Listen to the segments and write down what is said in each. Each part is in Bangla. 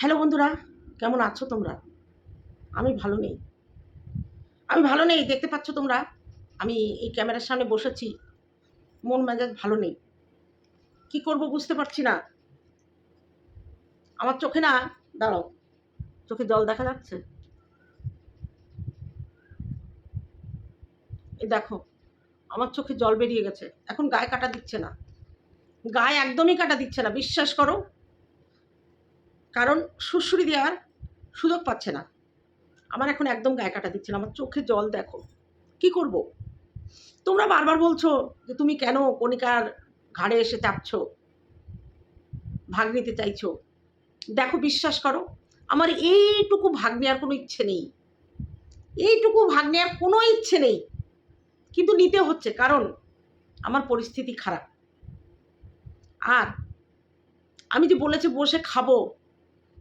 হ্যালো বন্ধুরা, কেমন আছো তোমরা? আমি ভালো নেই। আমি ভালো নেই, দেখতে পাচ্ছ তোমরা? আমি এই ক্যামেরার সামনে বসেছি। মন মেজাজ ভালো নেই। কি করব বুঝতে পারছি না। আমার চোখে না, দাঁড়াও, চোখে জল দেখা যাচ্ছে। এই দেখো, আমার চোখে জল বেরিয়ে গেছে। এখন গায়ে কাটা দিচ্ছে না। গায়ে একদমই কাটা দিচ্ছে না, বিশ্বাস করো। কারণ সুরসুরি দেওয়ার সুযোগ পাচ্ছে না। আমার এখন একদম গায়ে কাটা দিচ্ছে না, আমার চোখে জল দেখো। কি করব? তোমরা বারবার বলছো যে তুমি কেন কণিকার ঘাড়ে এসে চাপছ, ভাগ নিতে চাইছো। দেখো, বিশ্বাস করো, আমার এইটুকু ভাগ নেওয়ার কোনো ইচ্ছে নেই। এইটুকু ভাগ নেওয়ার কোনো ইচ্ছে নেই। কিন্তু নিতে হচ্ছে, কারণ আমার পরিস্থিতি খারাপ। আর আমি যে বলেছি বসে খাব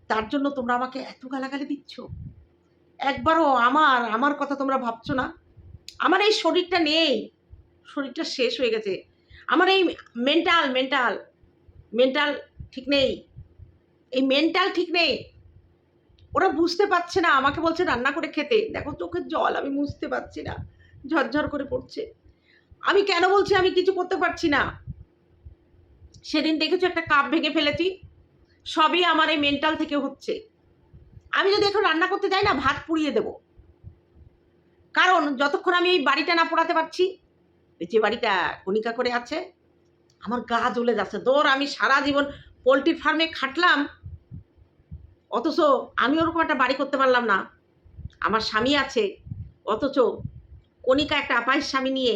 তার জন্য তোমরা আমাকে এত গালাগালি দিচ্ছ? একবারও আমার আমার কথা তোমরা ভাবছ না? আমার এই শরীরটা নেই। শরীরটা শেষ হয়ে গেছে। আমার এই মেন্টাল মেন্টাল মেন্টাল ঠিক নেই। এই মেন্টাল ঠিক নেই। ওরা বুঝতে পারছে না, আমাকে বলছে রান্না করে খেতে। দেখো চোখের জল, আমি বুঝতে পারছি না। ঝরঝর করে পড়ছে। আমি কেন বলছি আমি কিছু করতে পারছি না? সেদিন দেখেছ একটা কাপ ভেঙে ফেলেছি? সবই আমার এই মেন্টাল থেকে হচ্ছে। আমি যদি এখন রান্না করতে যাই না, ভাত পুড়িয়ে দেব। কারণ যতক্ষণ আমি এই বাড়িটা না পোড়াতে পারছি যে বাড়িটা কণিকা করে আছে, আমার গা জ্বলে যাচ্ছে। দৌড় আমি সারা জীবন পোলট্রি ফার্মে খাটলাম, অথচ আমি ওরকম একটা বাড়ি করতে পারলাম না। আমার স্বামী আছে, অথচ কণিকা একটা আপায়ের স্বামী নিয়ে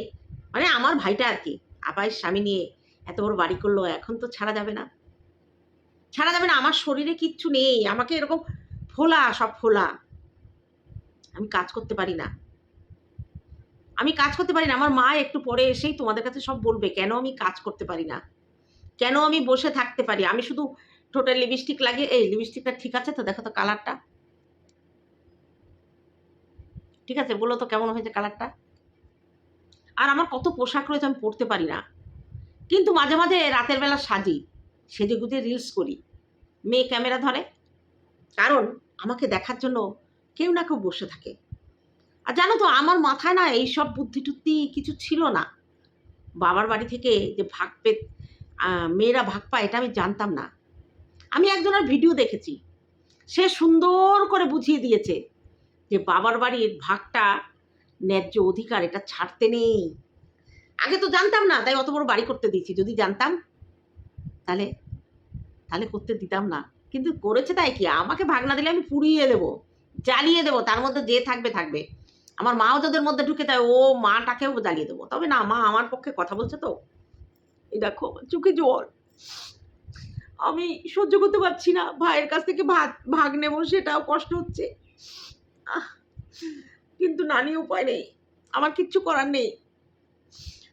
মানে আমার ভাইটা আর কি আপায়ের স্বামী নিয়ে এত বড় বাড়ি করল, এখন তো ছাড়া যাবে না। ছাড়া যাবে না, আমার শরীরে কিচ্ছু নেই, আমাকে এরকম ফোলা, সব ফোলা। আমি কাজ করতে পারি না। আমি কাজ করতে পারি না, আমার মা একটু পরে এসেই তোমাদের কাছে সব বলবে, কেন আমি কাজ করতে পারি না? কেন আমি বসে থাকতে পারি? আমি শুধু টোটাল লিপস্টিক লাগিয়ে, এই লিপস্টিকটা ঠিক আছে তো? দেখো তো কালারটা ঠিক আছে, বলো তো কেমন হয়েছে কালারটা আর আমার কত পোশাক রয়েছে আমি পরতে পারি না। কিন্তু মাঝে মাঝে রাতের বেলা সাজি সেজে গুজে রিলস করি। মেয়ে ক্যামেরা ধরে। কারণ আমাকে দেখার জন্য কেউ না কেউ বসে থাকে। আর জানো তো, আমার মাথায় না এইসব বুদ্ধি টুদ্ধি কিছু ছিল না। বাবার বাড়ি থেকে যে ভাগ পে মেয়েরা ভাগ পায়, এটা আমি জানতাম না। আমি একজনের ভিডিও দেখেছি। সে সুন্দর করে বুঝিয়ে দিয়েছে যে বাবার বাড়ির ভাগটা ন্যায্য অধিকার, এটা ছাড়তে নেই। আগে তো জানতাম না, তাই অত বড় বাড়ি করতে দিয়েছি। যদি জানতাম, তাহলে তাহলে করতে দিতাম না। কিন্তু করেছে তাই কি? আমাকে ভাগ না দিলে আমি পুড়িয়ে দেবো, জ্বালিয়ে দেবো, তার মধ্যে যে থাকবে থাকবে। আমার মাও যাদের মধ্যে ঢুকে তাই ও মাটাকেও জ্বালিয়ে দেবো। তবে না, মা আমার পক্ষে কথা বলছে তো। এই দেখো, চোখে জল। আমি সহ্য করতে পারছি না, ভাইয়ের কাছ থেকে ভাত, ভাগ নেব, সেটাও কষ্ট হচ্ছে। কিন্তু নানি উপায় নেই। আমার কিচ্ছু করার নেই।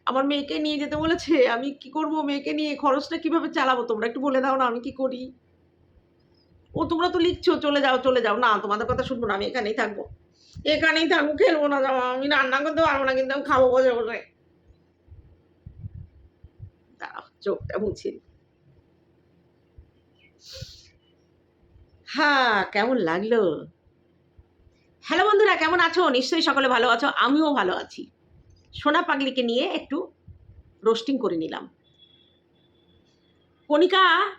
আমার মেয়েকে নিয়ে যেতে বলেছে, আমি কি করব মেয়েকে নিয়ে? খরচটা কীভাবে চালাবো তোমরা? একটু বলে দাও না, আমি কি করি? ও, তোমরা তো লিখছো, চলে যাও চলে যাও। না, তোমাদের কথা শুনব না, আমি এখানেই থাকব। এখানেই থাকব, খেলব না যাব আমি রান্না করতে পারব না, কিন্তু আমি খাব বসে বসে। চোখটা মুছে। হ্যাঁ কেমন লাগল? হ্যালো বন্ধুরা, কেমন আছো? নিশ্চয়ই সকলে ভালো আছো, আমিও ভালো আছি। সোনা পাগলিকে নিয়ে একটু রোস্টিং করে নিলাম। কণিকা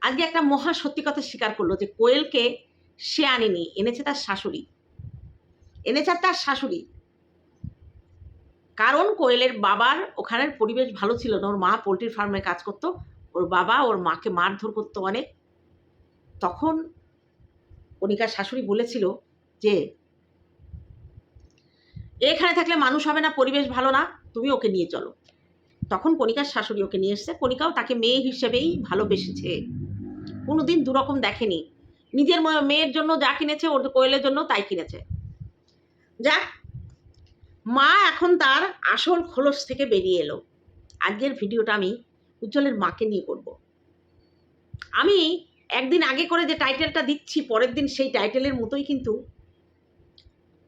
আজকে একটা মহা সত্যি কথা স্বীকার করল যে কোয়েলকে সে আনেনি, এনেছে তার শাশুড়ি। এনেছে তার শাশুড়ি। কারণ কোয়েলের বাবার ওখানের পরিবেশ ভালো ছিল না, ওর মা পোলট্রির ফার্মে কাজ করতো, ওর বাবা ওর মাকে মারধর করতো অনেক। তখন কণিকার শাশুড়ি বলেছিল যে এখানে থাকলে মানুষ হবে না, পরিবেশ ভালো না, তুমি ওকে নিয়ে চলো। তখন কণিকার শাশুড়ি ওকে নিয়ে এসছে। কণিকাও তাকে মেয়ে হিসেবেই ভালোবেসেছে। কোনোদিন দুরকম দেখেনি। নিজের মেয়ের জন্য যা কিনেছে, ওর কোয়েলের জন্য তাই কিনেছে। যা মা এখন তার আসল খোলস থেকে বেরিয়ে এলো। আজকের ভিডিওটা আমি উজ্জ্বলের মাকে নিয়ে করব। আমি একদিন আগে করে যে টাইটেলটা দিচ্ছি, পরের দিন সেই টাইটেলের মতোই কিন্তু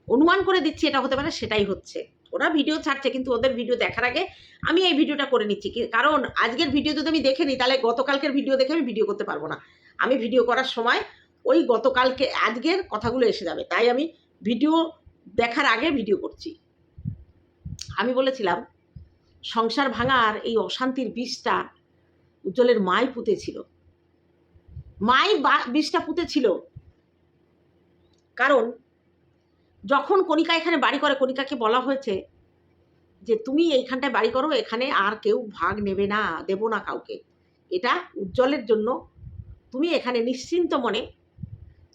অনুমান করে দিচ্ছি এটা হতে পারে, সেটাই হচ্ছে। ওরা ভিডিও ছাড়ছে, কিন্তু ওদের ভিডিও দেখার আগে আমি এই ভিডিওটা করে নিচ্ছি। কারণ আজকের ভিডিও যদি আমি দেখে নিই, তাহলে গতকালকের ভিডিও দেখে আমি ভিডিও করতে পারব না। আমি ভিডিও করার সময় ওই গতকালকে, আজকের কথাগুলো এসে যাবে। তাই আমি ভিডিও দেখার আগে ভিডিও করছি। আমি বলেছিলাম, সংসার ভাঙার এই অশান্তির বিষটা উজ্জ্বলের মাই পুঁতেছিল। মাই বিষটা পুঁতেছিল। কারণ যখন কণিকা এখানে বাড়ি করে, কণিকাকে বলা হয়েছে যে, তুমি এইখানটায় বাড়ি করো, এখানে আর কেউ ভাগ নেবে না, দেব না কাউকে। এটা উজ্জ্বলের জন্য। তুমি এখানে নিশ্চিন্ত মনে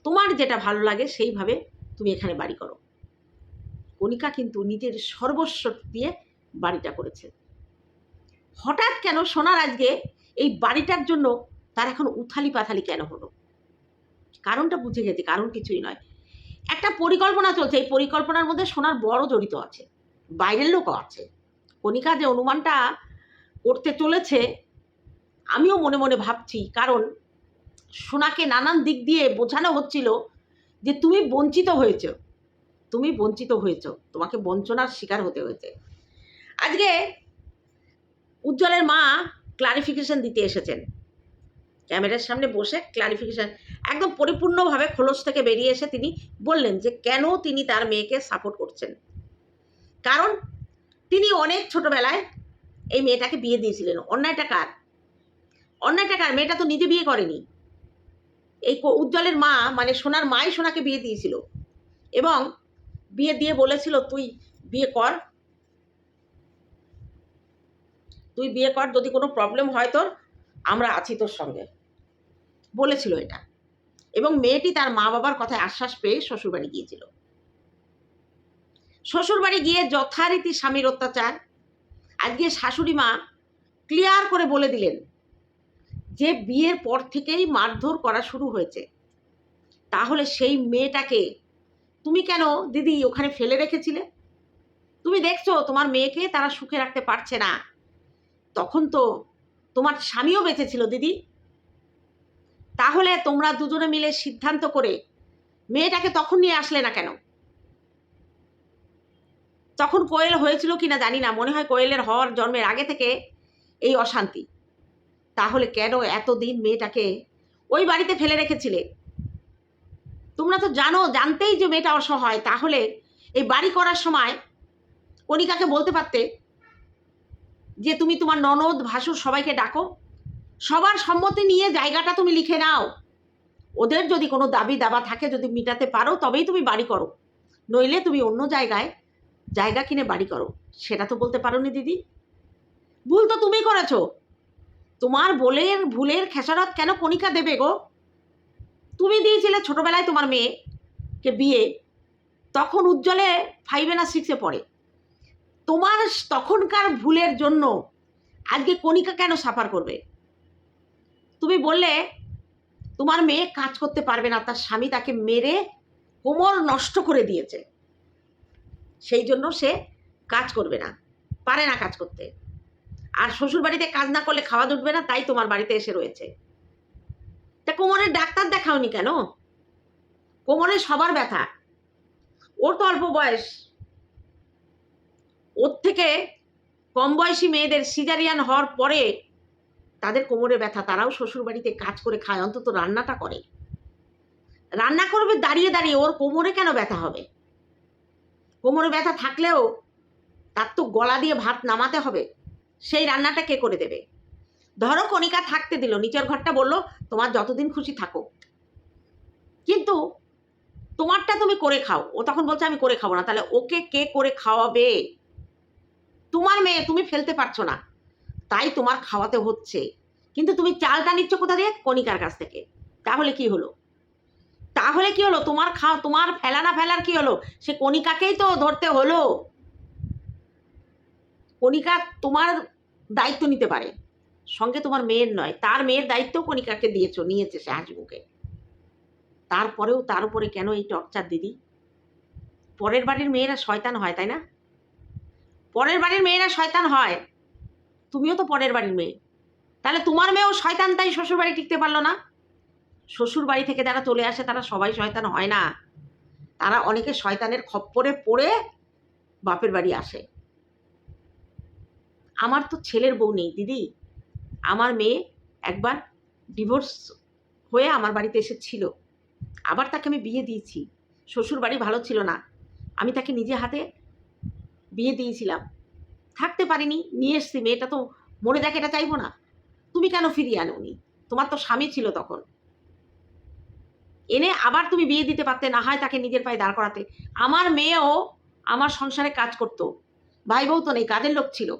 তোমার যেটা ভালো লাগে, সেইভাবে তুমি এখানে বাড়ি করো। কণিকা কিন্তু নিজের সর্বস্ব দিয়ে বাড়িটা করেছে। হঠাৎ কেন সোনার আজকে এই বাড়িটার জন্য তার এখন উথালি পাথালি কেন হলো? কারণটা বুঝে গেছে, কারণ কিছুই নয়। একটা পরিকল্পনা চলছে। এই পরিকল্পনার মধ্যে সোনার বড় জড়িত আছে। বাইরের লোকও আছে। কণিকা যে অনুমানটা করতে চলেছে, আমিও মনে মনে ভাবছি, কারণ সোনাকে নানান দিক দিয়ে বোঝানো হচ্ছিল যে তুমি বঞ্চিত হয়েছ। তুমি বঞ্চিত হয়েছ। তোমাকে বঞ্চনার শিকার হতে হয়েছে। আজকে উজ্জ্বলের মা ক্লারিফিকেশন দিতে এসেছেন। ক্যামেরার সামনে বসে ক্লারিফিকেশান একদম পরিপূর্ণভাবে খোলস থেকে বেরিয়ে এসে তিনি বললেন যে, কেন তিনি তার মেয়েকে সাপোর্ট করছেন? কারণ তিনি অনেক ছোটবেলায় এই মেয়েটাকে বিয়ে দিয়েছিলেন। অন্যায়টা কার? অন্যায়টা কার? মেয়েটা তো নিজে বিয়ে করেনি। এই উজ্জ্বলের মা মানে সোনার মাই সোনাকে বিয়ে দিয়েছিল। এবং বিয়ে দিয়ে বলেছিল, তুই বিয়ে কর। তুই বিয়ে কর, যদি কোনো প্রবলেম হয় তোর, আমরা আছি তোর সঙ্গে। বলেছিল এটা। এবং মেয়েটি তার মা বাবার কথায় আশ্বাস পেয়ে শ্বশুরবাড়ি গিয়েছিল। শ্বশুরবাড়ি গিয়ে যথারীতি স্বামীর অত্যাচার। আজকে শাশুড়ি মা ক্লিয়ার করে বলে দিলেন যে বিয়ের পর থেকেই মারধর করা শুরু হয়েছে। তাহলে সেই মেয়েটাকে তুমি কেন দিদি ওখানে ফেলে রেখেছিলে? তুমি দেখছ তোমার মেয়েকে তারা সুখে রাখতে পারছে না। তখন তো তোমার স্বামীও বেঁচে ছিল দিদি। তাহলে তোমরা দুজনে মিলে সিদ্ধান্ত করে মেয়েটাকে তখন নিয়ে আসলে না কেন? তখন কোয়েল হয়েছিল কিনা জানি না, মনে হয় কোয়েলের হওয়ার জন্মের আগে থেকে এই অশান্তি। তাহলে কেন এতদিন মেয়েটাকে ওই বাড়িতে ফেলে রেখেছিলে? তোমরা তো জানো, জানতেই যে মেয়েটা অসহায়, তাহলে এই বাড়ি করার সময় কণিকাকে বলতে পারতে যে, তুমি তোমার ননদ ভাসুর সবাইকে ডাকো সবার সম্মতি নিয়ে জায়গাটা তুমি লিখে নাও। ওদের যদি কোনো দাবি দাবা থাকে, যদি মিটাতে পারো, তবেই তুমি বাড়ি করো। নইলে তুমি অন্য জায়গায় জায়গা কিনে বাড়ি করো। সেটা তো বলতে পারোনি দিদি। ভুল তো তুমি করেছ। তোমার বলের, ভুলের খেসারত কেন কণিকা দেবে গো? তুমি দিয়েছিলে ছোটবেলায় তোমার মেয়েকে বিয়ে। তখন উজ্জ্বলে ফাইভে না সিক্সে পড়ে। তোমার তখনকার ভুলের জন্য আজকে কণিকা কেন সাফার করবে? তুমি বললে তোমার মেয়ে কাজ করতে পারবে না, তার স্বামী তাকে মেরে কোমর নষ্ট করে দিয়েছে। সেই জন্য সে কাজ করবে না, পারে না কাজ করতে। আর শ্বশুর বাড়িতে কাজ না করলে খাওয়া জুটবে না, তাই তোমার বাড়িতে এসে রয়েছে। তা কোমরের ডাক্তার দেখাওনি কেন? কোমরে সবার ব্যথা। ওর তো অল্প বয়স। ওর থেকে কম বয়সী মেয়েদের সিজারিয়ান হওয়ার পরে তাদের কোমরে ব্যথা, তারাও শ্বশুর বাড়িতে কাজ করে খায়, অন্তত রান্নাটা করে। রান্না করবে, দাঁড়িয়ে দাঁড়িয়ে, ওর কোমরে কেন ব্যথা হবে? কোমরে ব্যথা থাকলেও তার তো গলা দিয়ে ভাত নামাতে হবে, সেই রান্নাটা কে করে দেবে? ধরো কণিকা থাকতে দিল, নিচের ঘরটা বলল, তোমার যতদিন খুশি থাকো কিন্তু তোমারটা তুমি করে খাও, ও তখন বলছে, আমি করে খাব না। তাহলে ওকে কে করে খাওয়াবে? তোমার মেয়ে, তুমি ফেলতে পারছ না। তাই তোমার খাওয়াতে হচ্ছে। কিন্তু তুমি চালটা নিচ্ছ কোথা দিয়ে? কণিকার কাছ থেকে। তাহলে কি হলো? তাহলে কি হলো? তোমার খাওয়া তোমার ফেলা না ফেলার কি হলো? সে কণিকাকেই তো ধরতে হলো। কণিকা তোমার দায়িত্ব নিতে পারে। সঙ্গে তোমার মেয়ের নয়, তার মেয়ের দায়িত্ব কণিকাকে দিয়েছ, নিয়েছে সে হাসিমুখে তারপরেও তার উপরে কেন এই টর্চার দিদি? পরের বাড়ির মেয়েরা শয়তান হয়, তাই না? পরের বাড়ির মেয়েরা শয়তান হয়। তুমিও তো পরের বাড়ির মেয়ে। তাহলে তোমার মেয়েও শয়তান, তাই শ্বশুর বাড়ি টিকতে পারল না? শ্বশুর বাড়ি থেকে যারা চলে আসে, তারা সবাই শয়তান হয় না। তারা অনেকে শয়তানের খপ্পরে পড়ে বাপের বাড়ি আসে। আমার তো ছেলের বউ নেই, দিদি। আমার মেয়ে একবার ডিভোর্স হয়ে আমার বাড়িতে এসেছিল। আবার তাকে আমি বিয়ে দিয়েছি। শ্বশুর বাড়ি ভালো ছিল না। আমি তাকে নিজে হাতে বিয়ে দিয়েছিলাম। থাকতে পারিনি, নিয়ে এসছি, মেয়েটা তো মরে যাকে এটা চাইব না। তুমি কেন ফিরিয়ে আনোনি? তোমার তো স্বামী ছিল তখন। এনে আবার তুমি বিয়ে দিতে পারতে, না হয় তাকে নিজের পায়ে দাঁড় করাতে। আমার মেয়েও আমার সংসারে কাজ করতো। ভাই বউ তো নেই, কাজের লোক ছিল।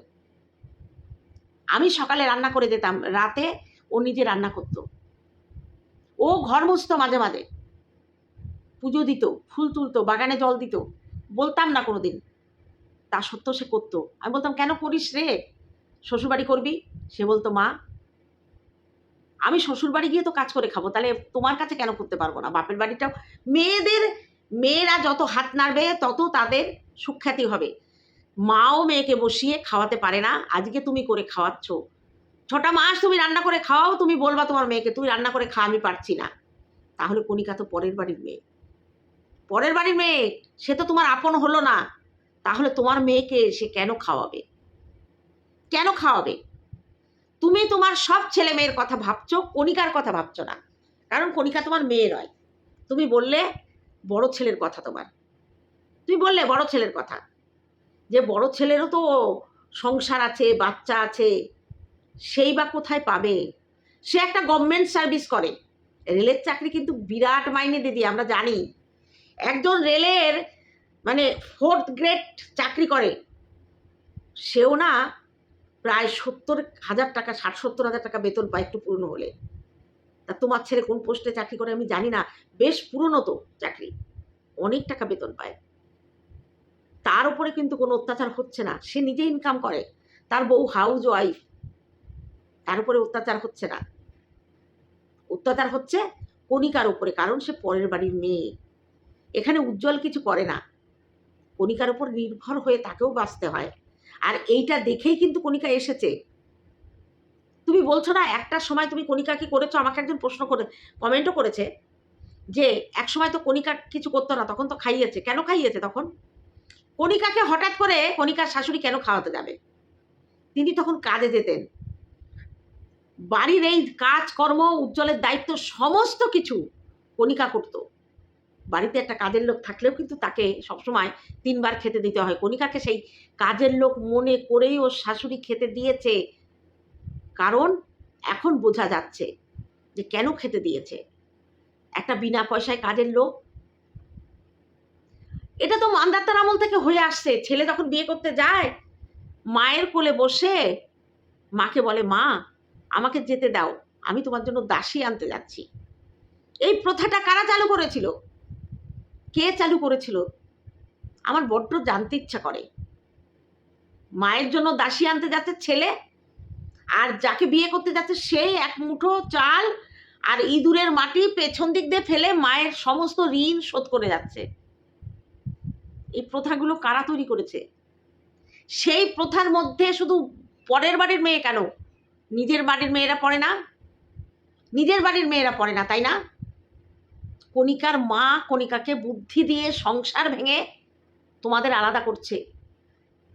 আমি সকালে রান্না করে দিতাম, রাতে ও নিজে রান্না করতো। ও ঘর মুছতো মাঝে মাঝে। পুজো দিত, ফুল তুলতো, বাগানে জল দিত। বলতাম না কোনোদিন তা সত্ত্বেও সে করতো। আমি বলতাম, কেন করিস রে? শ্বশুরবাড়ি করবি? সে বলতো, মা, আমি শ্বশুরবাড়ি গিয়ে তো কাজ করে খাব, তাহলে তোমার কাছে কেন করতে পারব না? বাপের বাড়িটাও মেয়েদের, মেয়েরা যত হাত নাড়বে, তত তাদের সুখ্যাতি হবে। মাও মেয়েকে বসিয়ে খাওয়াতে পারে না, আজকে তুমি করে খাওয়াচ্ছ। ছটা মাস তুমি রান্না করে খাওয়াও, তুমি বলবা তোমার মেয়েকে, তুই রান্না করে খাওয়া আমি পারছি না। তাহলে কণিকা তো পরের বাড়ির মেয়ে। পরের বাড়ির মেয়ে, সে তো তোমার আপন হলো না। তাহলে তোমার মেয়েকে সে কেন খাওয়াবে? কেন খাওয়াবে? তুমি তোমার সব ছেলে মেয়ের কথা ভাবছ, কণিকার কথা ভাবছ না। কারণ কণিকা তোমার মেয়ে নয়। তুমি বললে বড় ছেলের কথা তোমার। তুমি বললে বড় ছেলের কথা। যে বড় ছেলেরও তো সংসার আছে, বাচ্চা আছে, সেই বা কোথায় পাবে? সে একটা গভর্নমেন্ট সার্ভিস করে। রেলের চাকরি কিন্তু বিরাট মাইনে দিদি, আমরা জানি। একজন রেলের মানে ফোর্থ গ্রেড চাকরি করে। সেও না প্রায় সত্তর হাজার টাকা, ষাট সত্তর হাজার টাকা বেতন পায় একটু পুরনো হলে। তা তোমার ছেলে কোন পোস্টে চাকরি করে আমি জানি না। বেশ পুরনো তো চাকরি। অনেক টাকা বেতন পায়। তার উপরে কিন্তু কোনো অত্যাচার হচ্ছে না। সে নিজে ইনকাম করে। তার বউ হাউজ ওয়াইফ তার উপরে অত্যাচার হচ্ছে না। অত্যাচার হচ্ছে কণিকার উপরে, কারণ সে পরের বাড়ির মেয়ে। এখানে উজ্জ্বল কিছু করে না। কণিকার উপর নির্ভর হয়ে তাকেও বাঁচতে হয়। আর এইটা দেখেই কিন্তু কণিকা এসেছে। তুমি বলছো না, একটা সময় তুমি কণিকা কি করেছ? আমাকে একজন প্রশ্ন করে কমেন্টও করেছে যে, এক সময় তো কণিকা কিছু করতো না, তখন তো খাইয়েছে। কেন খাইয়েছে তখন? কণিকাকে হঠাৎ করে কণিকার শাশুড়ি কেন খাওয়াতে যাবে? তিনি তখন কাজে যেতেন। বাড়ির এই কাজকর্ম, উজ্জ্বলের দায়িত্ব, সমস্ত কিছু কণিকা করতো। বাড়িতে একটা কাজের লোক থাকলেও কিন্তু তাকে সবসময় তিনবার খেতে দিতে হয়। কণিকাকে সেই কাজের লোক মনে করেই ওর শাশুড়ি খেতে দিয়েছে। কারণ এখন বোঝা যাচ্ছে যে কেন খেতে দিয়েছে। একটা বিনা পয়সায় কাজের লোক। এটা তো মান্দাতার আমল থেকে হয়ে আসছে। ছেলে যখন বিয়ে করতে যায়, মায়ের কোলে বসে মাকে বলে, মা, আমাকে যেতে দাও। আমি তোমার জন্য দাসী আনতে যাচ্ছি। এই প্রথাটা কারা চালু করেছিল? কে চালু করেছিল? আমার বড্ড জানতে ইচ্ছা করে। মায়ের জন্য দাসী আনতে যাচ্ছে ছেলে, আর যাকে বিয়ে করতে যাচ্ছে সেই এক মুঠো চাল আর ইঁদুরের মাটি পেছন দিক দিয়ে ফেলে মায়ের সমস্ত ঋণ শোধ করে যাচ্ছে। এই প্রথাগুলো কারা তৈরি করেছে? সেই প্রথার মধ্যে শুধু পরের বাড়ির মেয়ে কেন? নিজের বাড়ির মেয়েরা পড়ে না? নিজের বাড়ির মেয়েরা পড়ে না, তাই না? কণিকার মা কণিকাকে বুদ্ধি দিয়ে সংসার ভেঙে তোমাদের আলাদা করছে।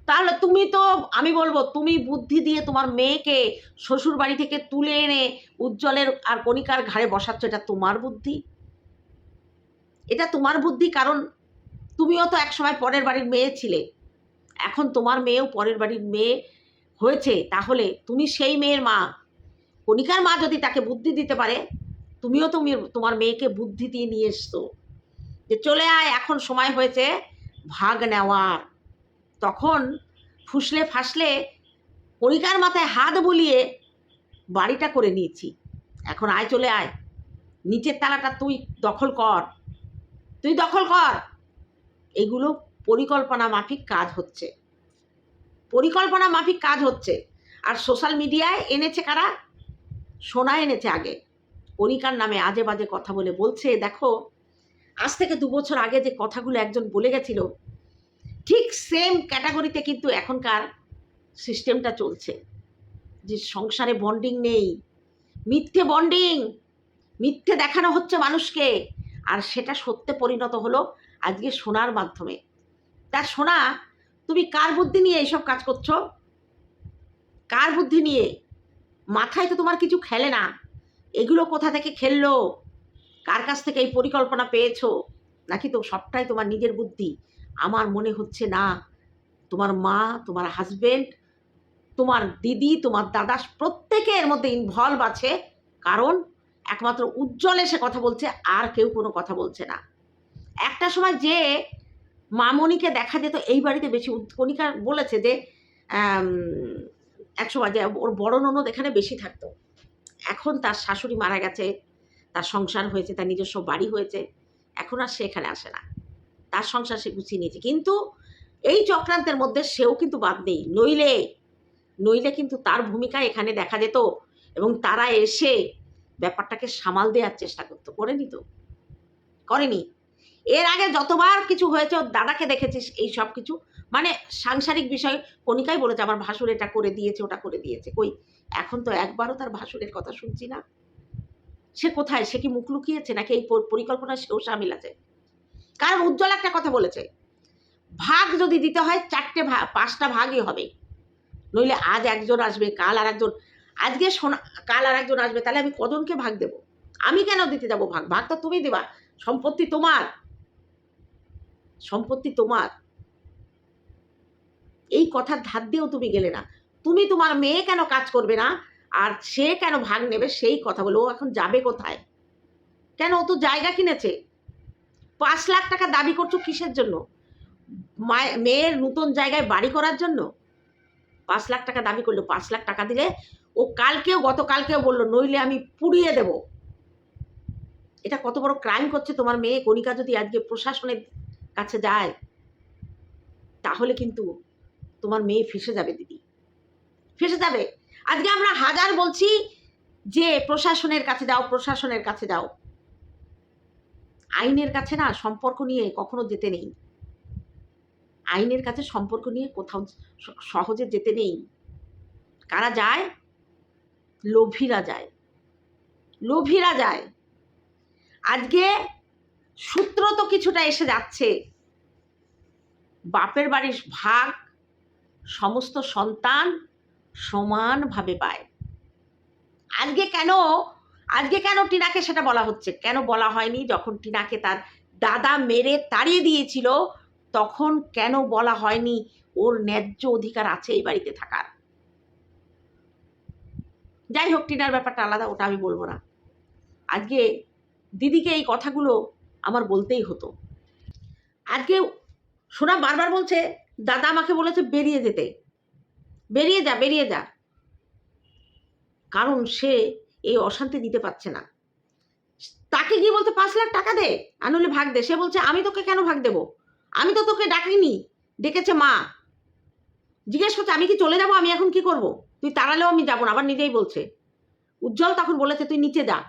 তাহলে তুমি তো, আমি বলব, তুমি বুদ্ধি দিয়ে তোমার মেয়েকে শ্বশুর বাড়ি থেকে তুলে এনে উজ্জ্বলের আর কণিকার ঘাড়ে বসাচ্ছ, এটা তোমার বুদ্ধি। এটা তোমার বুদ্ধি, কারণ তুমিও তো একসময় পরের বাড়ির মেয়ে ছিলে। এখন তোমার মেয়েও পরের বাড়ির মেয়ে হয়েছে। তাহলে তুমি সেই মেয়ের মা, কণিকার মা যদি তাকে বুদ্ধি দিতে পারে তুমিও তুমি তোমার মেয়েকে বুদ্ধি দিয়ে নিয়ে এসছো। যে চলে আয়, এখন সময় হয়েছে ভাগ নেওয়ার। তখন ফুসলে ফাসলে কণিকার মাথায় হাত বুলিয়ে বাড়িটা করে নিয়েছি। এখন আয়, চলে আয়। নিচের তালাটা তুই দখল কর। তুই দখল কর। এগুলো পরিকল্পনা মাফিক কাজ হচ্ছে। পরিকল্পনা মাফিক কাজ হচ্ছে। আর সোশ্যাল মিডিয়ায় এনেছে কারা? সোনা এনেছে আগে। কণিকার নামে আজে বাজে কথা বলে বলছে, দেখো, আজ থেকে দু বছর আগে যে কথাগুলো একজন বলে গেছিল, ঠিক সেম ক্যাটাগরিতে কিন্তু এখনকার সিস্টেমটা চলছে। যে সংসারে বন্ডিং নেই, মিথ্যে বন্ডিং মিথ্যে দেখানো হচ্ছে মানুষকে। আর সেটা সত্যে পরিণত হলো আজকে সোনার মাধ্যমে। তা সোনা, তুমি কার বুদ্ধি নিয়ে এইসব কাজ করছ? কার বুদ্ধি নিয়ে? মাথায় তো তোমার কিছু খেলে না। এগুলো কোথা থেকে খেললো? কার কাছ থেকে এই পরিকল্পনা পেয়েছ? নাকি তো সবটাই তোমার নিজের বুদ্ধি? আমার মনে হচ্ছে না। তোমার মা, তোমার হাজবেন্ড তোমার দিদি, তোমার দাদা প্রত্যেকে এর মধ্যে ইনভলভ আছে। কারণ একমাত্র উজ্জ্বল এসে কথা বলছে, আর কেউ কোনো কথা বলছে না। একটা সময় যে মামনিকে দেখা যেত, এই বাড়িতে বেশি কণিকা বলেছে যে এক সময় যে ওর বড় ননদ এখানে বেশি থাকতো। এখন তার শাশুড়ি মারা গেছে, তার সংসার হয়েছে, তার নিজস্ব বাড়ি হয়েছে, এখন আর সে এখানে আসে না। তার সংসার সে গুছিয়ে নিয়েছে। কিন্তু এই চক্রান্তের মধ্যে সেও কিন্তু বাদ নেই। নইলে নইলে কিন্তু তার ভূমিকা এখানে দেখা যেত এবং তারা এসে ব্যাপারটাকে সামাল দেওয়ার চেষ্টা করতো। করেনি তো? করেনি। এর আগে যতবার কিছু হয়েছে, ওর দাদাকে দেখেছিস, এই সব কিছু। মানে সাংসারিক বিষয়, কণিকাই বলেছে, আমার ভাসুর এটা করে দিয়েছে, ওটা করে দিয়েছে। কই? এখন তো একবারও তার ভাসুরের কথা শুনছি না। সে কোথায়? সে কি মুখ লুকিয়েছে নাকি এই পর- পরিকল্পনায় সেও সামিল আছে? কারণ উজ্জ্বল একটা কথা বলেছে? ভাগ যদি দিতে হয়, চারটে ভাগ পাঁচটা ভাগই হবে। নইলে আজ একজন আসবে, কাল আর একজন আজকে শোনা কাল আর একজন আসবে, তাহলে আমি কজনকে ভাগ দেব। আমি কেন দিতে যাব ভাগ? ভাগ তো তুমি দেবা। সম্পত্তি তোমার। সম্পত্তি তোমার। এই কথার ধার দিয়েও তুমি গেলে না। তুমি তোমার মেয়ে কেন কাজ করবে না? আর সে কেন ভাগ নেবে? সেই কথা বলে। ও এখন যাবে কোথায়? কেন? ও তো জায়গা কিনেছে। পাঁচ লাখ টাকা দাবি করছ কিসের জন্য? মায়ের নতুন জায়গায় বাড়ি করার জন্য? পাঁচ লাখ টাকা দাবি করল। পাঁচ লাখ টাকা দিলে ও কালকেও, গতকালকেও বলল, নইলে আমি পুড়িয়ে দেব। এটা কত বড় ক্রাইম করছে তোমার মেয়ে? কণিকা যদি আজকে প্রশাসনের কাছে যায়, তাহলে কিন্তু তোমার মেয়ে ফেসে যাবে, দিদি। ফেসে যাবে। আজকে আমরা হাজার বলছি যে, প্রশাসনের কাছে যাও, প্রশাসনের কাছে যাও। আইনের কাছে না সম্পর্ক নিয়ে কখনো যেতে নেই। আইনের কাছে সম্পর্ক নিয়ে কোথাও সহজে যেতে নেই। কারা যায়? লোভীরা যায়। লোভীরা যায়। আজকে সূত্র তো কিছুটা এসে যাচ্ছে। বাপের বাড়ির ভাগ, সমস্ত সন্তান সমানভাবে পায়। আজকে কেন আজকে কেন টিনাকে সেটা বলা হচ্ছে? কেন বলা হয়নি? যখন টিনাকে তার দাদা মেরে তাড়িয়ে দিয়েছিল, তখন কেন বলা হয়নি? ওর ন্যায্য অধিকার আছে এই বাড়িতে থাকার। যাই হোক, টিনার ব্যাপারটা আলাদা, ওটা আমি বলব না। আজকে দিদিকে এই কথাগুলো আমার বলতেই হতো। আজকে সোনা বারবার বলছে, দাদা আমাকে বলেছে বেরিয়ে যেতে। বেরিয়ে যা বেরিয়ে যা। কারণ সে এই অশান্তি দিতে পারছে না। তাকে গিয়ে বলতে পাঁচ লাখ টাকা দে, আনুলে ভাগ দে। সে বলছে, আমি তোকে কেন ভাগ দেবো? আমি তো তোকে ডাকিনি, ডেকেছে মা। জিজ্ঞেস করছে, আমি কি চলে যাব? আমি এখন কি করব? তুই তাড়ালেও আমি যাব না, আবার নিজেই বলছে। উজ্জ্বল তখন বলেছে, তুই নিচে যা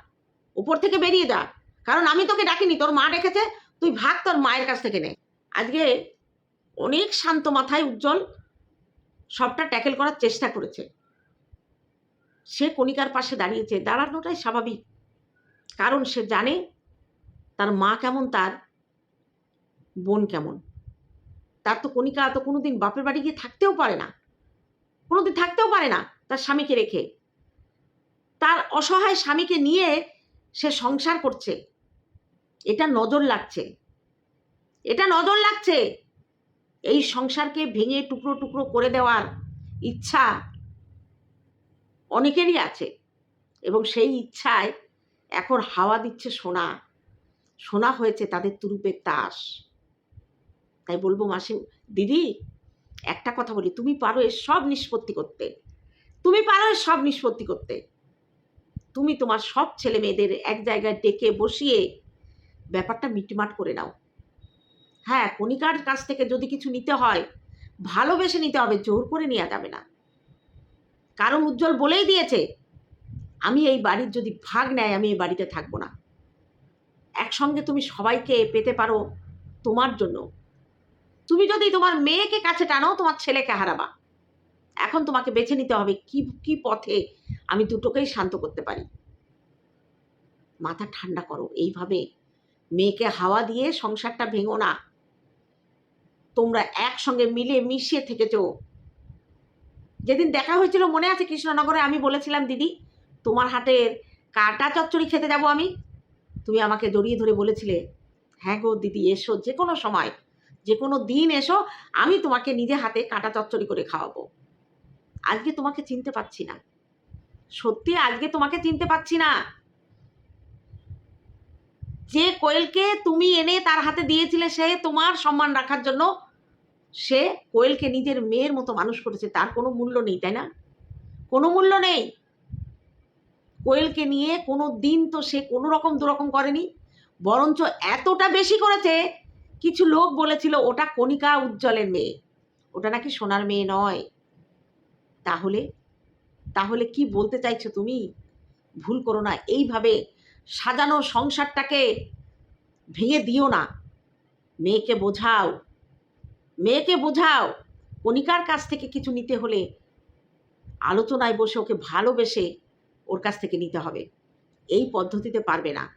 উপর থেকে বেরিয়ে যা। কারণ আমি তোকে ডাকিনি, তোর মা ডেকেছে, তুই ভাগ তোর মায়ের কাছ থেকে নে। আজকে অনেক শান্ত মাথায় উজ্জ্বল সবটা ট্যাকেল করার চেষ্টা করেছে। সে কণিকার পাশে দাঁড়িয়েছে। দাঁড়ানোটাই স্বাভাবিক। কারণ সে জানে তার মা কেমন, তার বোন কেমন। তার তো কণিকা তো কোনোদিন বাপের বাড়ি গিয়ে থাকতেও পারে না। কোনোদিন থাকতেও পারে না তার স্বামীকে রেখে। তার অসহায় স্বামীকে নিয়ে সে সংসার করছে। এটা নজর লাগছে। এটা নজর লাগছে। এই সংসারকে ভেঙে টুকরো টুকরো করে দেওয়ার ইচ্ছা অনেকেরই আছে এবং সেই ইচ্ছায় এখন হাওয়া দিচ্ছে সোনা। সোনা হয়েছে তাদের তুরুপের তাস। তাই বলব মাসি, দিদি, একটা কথা বলি, তুমি পারো এর সব নিষ্পত্তি করতে। তুমি পারো এর সব নিষ্পত্তি করতে। তুমি তোমার সব ছেলে মেয়েদের এক জায়গায় ডেকে বসিয়ে ব্যাপারটা মিটমাট করে নাও। হ্যাঁ কণিকার কাছ থেকে যদি কিছু নিতে হয়, ভালোবেসে নিতে হবে, জোর করে নেওয়া যাবে না। কারণ উজ্জ্বল বলেই দিয়েছে, আমি এই বাড়ির যদি ভাগ নেয়, আমি এই বাড়িতে থাকব না। একসঙ্গে তুমি সবাইকে পেতে পারো তোমার জন্য। তুমি যদি তোমার মেয়েকে কাছে টানো, তোমার ছেলেকে হারাবা। এখন তোমাকে বেছে নিতে হবে কি কি পথে আমি দুটোকেই শান্ত করতে পারি। মাথা ঠান্ডা করো, এইভাবে মেয়েকে হাওয়া দিয়ে সংসারটা ভেঙো না। তোমরা একসঙ্গে মিলে মিশিয়ে থেকেছো। যেদিন দেখা হয়েছিল মনে আছে কৃষ্ণনগরে, আমি বলেছিলাম, দিদি, তোমার হাটের কাটা চচ্চড়ি খেতে যাব আমি। তুমি আমাকে জড়িয়ে ধরে বলেছিলে হ্যাঁ গো দিদি, এসো, যে কোনো সময়, যে কোনো দিন এসো, আমি তোমাকে নিজে হাতে কাটা চচ্চড়ি করে খাওয়াবো। আজকে তোমাকে চিনতে পারছি না। সত্যি আজকে তোমাকে চিনতে পারছি না। যে কোয়েলকে তুমি এনে তার হাতে দিয়েছিলে, সে তোমার সম্মান রাখার জন্য সে কোয়েলকে নিজের মেয়ের মতো মানুষ করেছে, তার কোনো মূল্য নেই, তাই না? কোনো মূল্য নেই। কোয়েলকে নিয়ে কোনো দিন তো সে কোনো রকম দুরকম করেনি, বরঞ্চ এতটা বেশি করেছে, কিছু লোক বলেছিল ওটা কণিকা উজ্জ্বলের মেয়ে, ওটা নাকি সোনার মেয়ে নয়। তাহলে তাহলে কি বলতে চাইছো তুমি? ভুল করো না, এইভাবে সাজানো সংসারটাকে ভেঙে দিও না। মেয়েকে বোঝাও। মেয়েকে বোঝাও। কণিকার কাছ থেকে কিছু নিতে হলে আলোচনায় বসে ওকে ভালোবেসে ওর কাছ থেকে নিতে হবে। এই পদ্ধতিতে পারবে না।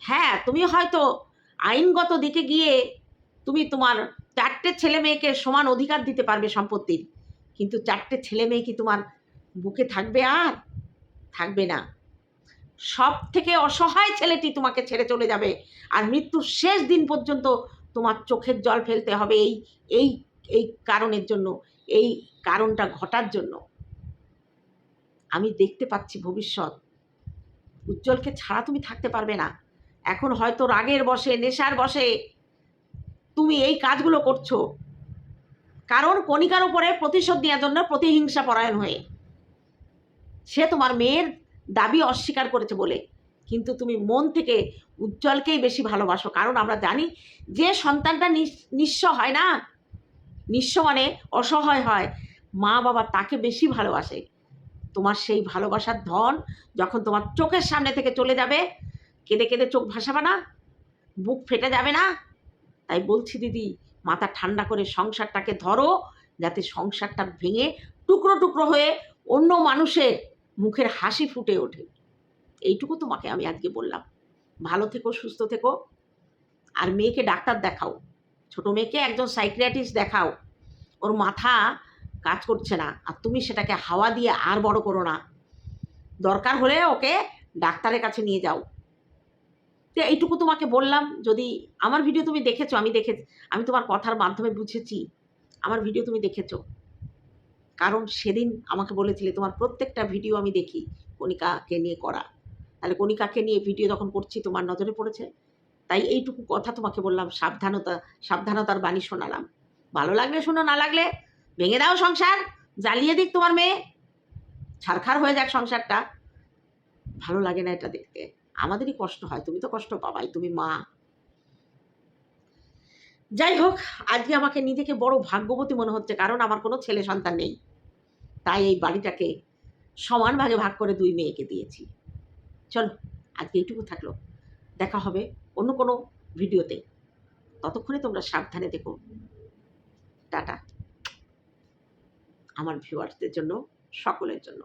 হ্যাঁ তুমি হয়তো আইনগত দিকে গিয়ে তুমি তোমার চারটে ছেলে মেয়েকে সমান অধিকার দিতে পারবে সম্পত্তির। কিন্তু চারটে ছেলে মেয়ে কি তোমার বুকে থাকবে আর? থাকবে না। সব থেকে অসহায় ছেলেটি তোমাকে ছেড়ে চলে যাবে। আর মৃত্যুর শেষ দিন পর্যন্ত তোমার চোখের জল ফেলতে হবে এই এই এই কারণের জন্য, এই কারণটা ঘটার জন্য। আমি দেখতে পাচ্ছি ভবিষ্যৎ। উজ্জ্বলকে ছাড়া তুমি থাকতে পারবে না। এখন হয়তো রাগের বসে, নেশার বসে তুমি এই কাজগুলো করছ। কারণ কণিকার উপরে প্রতিশোধ নেওয়ার জন্য প্রতিহিংসা পরায়ণ হয়ে। সে তোমার মেয়ের দাবি অস্বীকার করেছে বলে। কিন্তু তুমি মন থেকে উজ্জ্বলকেই বেশি ভালোবাসো। কারণ আমরা জানি যে সন্তানটা নিঃস্ব হয় না? নিঃস্ব মানে অসহায় হয়। মা বাবা তাকে বেশি ভালোবাসে। তোমার সেই ভালোবাসার ধন যখন তোমার চোখের সামনে থেকে চলে যাবে, কেঁদে কেঁদে চোখ ভাসাবে না? বুক ফেটে যাবে না? তাই বলছি দিদি, মাথা ঠান্ডা করে সংসারটাকে ধরো, যাতে সংসারটা ভেঙে টুকরো টুকরো হয়ে অন্য মানুষের মুখের হাসি ফুটে ওঠে। এইটুকু তোমাকে আমি আজকে বললাম। ভালো থেকো, সুস্থ থেকো। আর মেয়েকে ডাক্তার দেখাও। ছোট মেয়েকে একজন সাইক্রিয়াটিস্ট দেখাও। ওর মাথা কাজ করছে না। আর তুমি সেটাকে হাওয়া দিয়ে আর বড় করো না। দরকার হলে ওকে ডাক্তারের কাছে নিয়ে যাও। তো এইটুকু তোমাকে বললাম। যদি আমার ভিডিও তুমি দেখেছ, আমি দেখে, আমি তোমার কথার মাধ্যমে বুঝেছি। আমার ভিডিও তুমি দেখেছ। কারণ সেদিন আমাকে বলেছিলে, তোমার প্রত্যেকটা ভিডিও আমি দেখি কণিকাকে নিয়ে করা। তাহলে কণিকাকে নিয়ে ভিডিও যখন করছি, তোমার নজরে পড়েছে? তাই এইটুকু কথা তোমাকে বললাম, সাবধানতা, সাবধানতার বাণী শোনালাম। ভালো লাগলে শোনো, না লাগলে ভেঙে দাও সংসার, জ্বালিয়ে দিক তোমার মেয়ে। ছারখার হয়ে যাক সংসারটা। ভালো লাগে না এটা দেখতে। আমাদেরই কষ্ট হয়, তুমি তো কষ্ট পাবাই, তুমি মা। যাই হোক, আজকে আমাকে নিজেকে বড় ভাগ্যবতী মনে হচ্ছে, কারণ আমার কোনো ছেলে সন্তান নেই। তাই এই বাড়িটাকে সমান ভাগে ভাগ করে দুই মেয়েকে দিয়েছি। চলো, আজকে এইটুকু থাকল। দেখা হবে অন্য কোনো ভিডিওতে। ততক্ষণে তোমরা সাবধানে দেখো। টাটা। আমার ভিউয়ার্সদের জন্য, সকলের জন্য।